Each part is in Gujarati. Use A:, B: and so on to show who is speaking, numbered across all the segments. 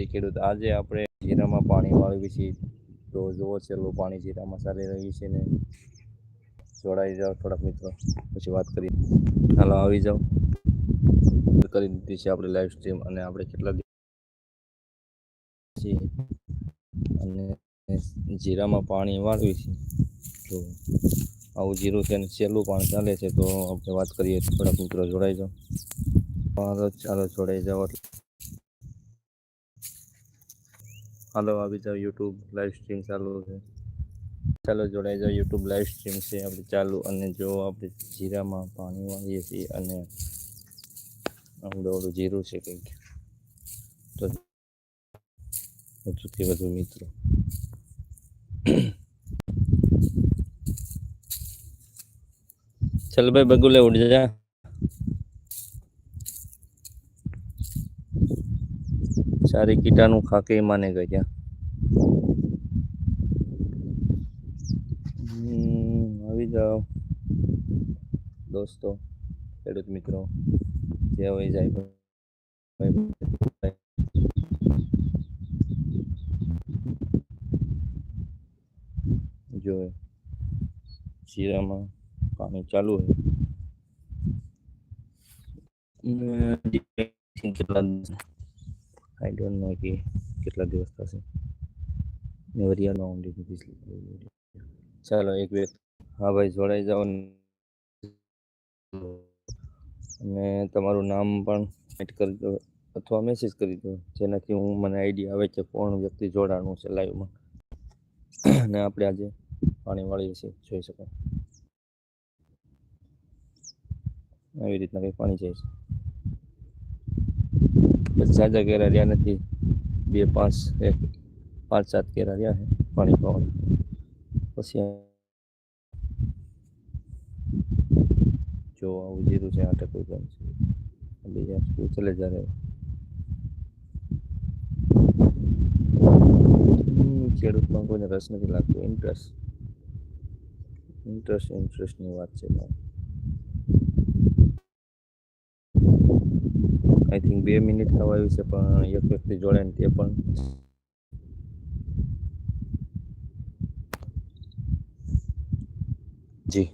A: જી ખેડૂત આજે આપણે જીરામાં પાણી વાળવી છીએ તો જુઓ છેલ્લું પાણી જીરામાં ચાલી રહ્યું છે ને. જોડાઈ જાઓ થોડાક મિત્રો. પછી વાત કરીએ. હાલો, આવી જાઓ. કરી દીધી છે આપણે લાઈવ સ્ટ્રીમ અને આપણે કેટલા છીએ અને જીરામાં પાણી વાળવી છે. તો આવું જીરું છે ને છેલ્લું પાણી ચાલે છે તો આપણે વાત કરીએ. થોડાક મિત્રો જોડાઈ જાઓ. ચાલો, જોડાઈ જાઓ એટલે હાલો, આવી જાઓ યુટ્યુબ લાઈવ સ્ટ્રીમ ચાલુ છે. ચાલો જોડાઈ જાઓ યુટ્યુબ લાઈવ સ્ટ્રીમ છે, આપણે ચાલુ અને જો આપણે જીરામાં પાણી વાળીએ છીએ અને દોડું જીરું છે કંઈક. તો વધુથી વધુ મિત્રો. ચાલો ભાઈ, બગુલે ઉડ જા. સારી કીટાનું ખાકે માને ગયા. આવી જાઓ. દોસ્તો, ખેડૂત મિત્રો, જે હોય જાય જો શીરામાં પાણી ચાલુ હોય. આઈ ડોન્ટ નો કે કેટલા દિવસ થશે. નેવરિયાનો ઊંડી દીધી ચાલો એક બે. હા ભાઈ જોડાઈ જાઓ અને તમારું નામ પણ એડ કરી દો અથવા મેસેજ કરી દો. જેનાથી હું મને આઈડિયા આવે કે કોણ વ્યક્તિ જોડાણું છે લાઈવમાં અને આપણે આજે પાણી વાળીએ છીએ જોઈ શકાય. આવી રીતના કંઈ પાણી જાય છે. ઝાઝા કેરા રહ્યા નથી બે પાંચ એક પાંચ સાત કેરા રહ્યા છે પાણી પાવાનું પછી જો આવું જીરું છે આટે કોઈ પણ છે બીજા શું ચલે જા રહે હમ, ખેડૂતમાં કોઈને રસ નથી લાગતો ઇન્ટરેસ્ટ ઇન્ટરેસ્ટ ઇન્ટરેસ્ટની વાત છે આઈ થિંક બે મિનિટ થવા આવી છે, પણ એક વ્યક્તિ જોડે ને તે પણ. જી.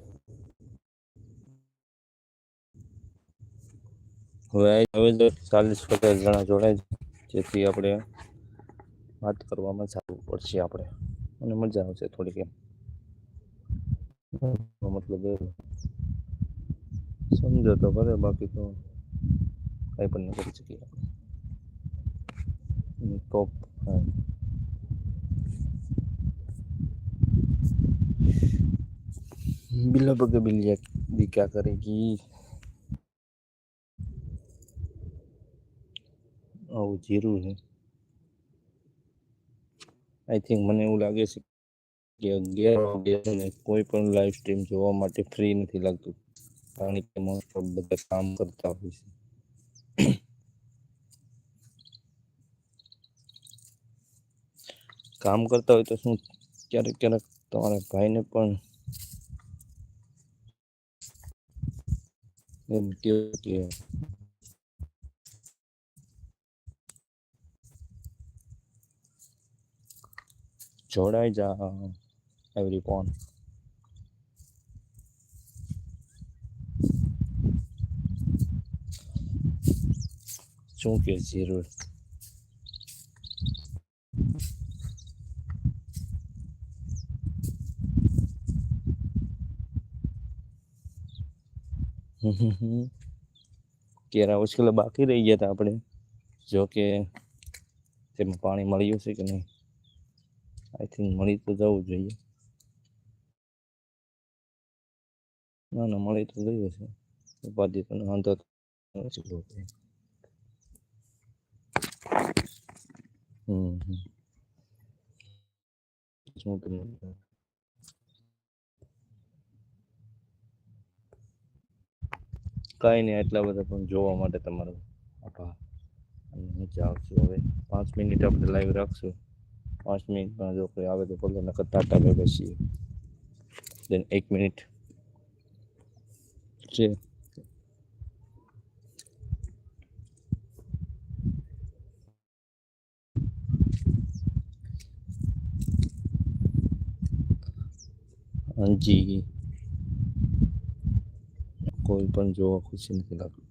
A: હવે હવે જો ચાલીસ પચાસ જણા જોડાય જેથી આપણે વાત કરવામાં સારું પડશે આપણે. અને મજા આવશે થોડીક એમ. મતલબ સમજો તો ભલે બાકી તો કંઈ પણ ન કરી શકીએ આપણે ટોપ बिल्ला बगे बिल्लिया भी क्या करेगी આવું જીરું છે આઈ થિંક મને એવું લાગે છે કે અગિયાર વાગ્યા છે ને કોઈ પણ લાઈવ સ્ટ્રીમ જોવા માટે ફ્રી નથી લાગતું કારણ કે મોસ્ટ ઓફ બધા કામ કરતા હોય છે કામ કરતા હોય તો શું ક્યારેક ક્યારેક તમારા ભાઈને પણ એમ કે જોડાઈ જા એવરીવન શું કે જરૂર? કેરા ઉછકેલા બાકી રહી ગયા હતા આપણે. જો કે તેમાં પાણી મળ્યું છે કે નહીં? આઈ થિંક મળી તો જવું જોઈએ. ના ના, મળી તો ગયું છે. ઉપાધિ તો વાંધો હમ હમ. કાંઈ નહીં એટલા બધા પણ જોવા માટે તમારો આભાર. અને નીચે આવશું હવે. પાંચ મિનિટ આપણે લાઈવ રાખશું. પાંચ મિનિટમાં જો કોઈ આવે તો ભલે નકર ટાટા ભાઈ બેસીએ. દેન એક મિનિટ. છે. જી કોઈ પણ જોવા ખુશી નથી લાગતી.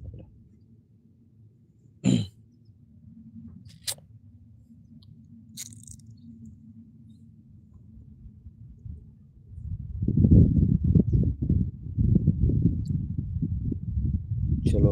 A: ચલો